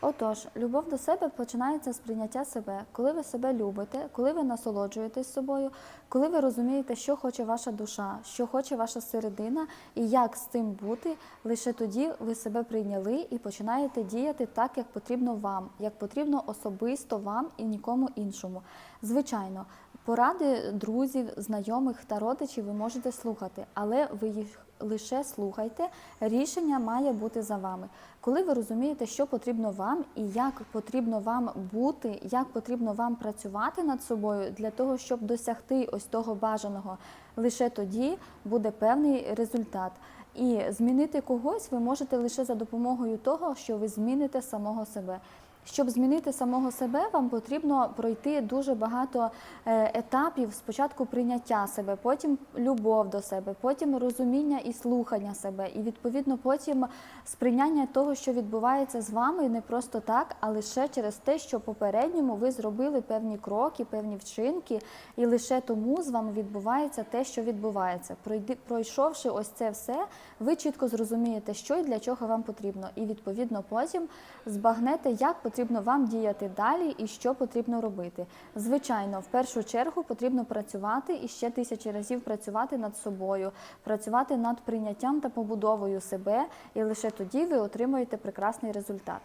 Отож, любов до себе починається з прийняття себе. Коли ви себе любите, коли ви насолоджуєтесь собою, коли ви розумієте, що хоче ваша душа, що хоче ваша середина, і як з цим бути, лише тоді ви себе прийняли і починаєте діяти так, як потрібно вам, як потрібно особисто вам і нікому іншому. Звичайно, поради друзів, знайомих та родичів ви можете слухати, але ви їх лише слухайте. Рішення має бути за вами. Коли ви розумієте, що потрібно вам і як потрібно вам бути, як потрібно вам працювати над собою для того, щоб досягти ось того бажаного, лише тоді буде певний результат. І змінити когось ви можете лише за допомогою того, що ви зміните самого себе. Щоб змінити самого себе, вам потрібно пройти дуже багато е, етапів. Спочатку прийняття себе, потім любов до себе, потім розуміння і слухання себе, і відповідно потім сприйняття того, що відбувається з вами, не просто так, а лише через те, що попередньому ви зробили певні кроки, певні вчинки, і лише тому з вами відбувається те, що відбувається. Пройшовши ось це все, ви чітко зрозумієте, що і для чого вам потрібно, і відповідно потім збагнете, як потрібно вам діяти далі і що потрібно робити. Звичайно, в першу чергу потрібно працювати і ще тисячі разів працювати над собою, працювати над прийняттям та побудовою себе, і лише тоді ви отримуєте прекрасний результат.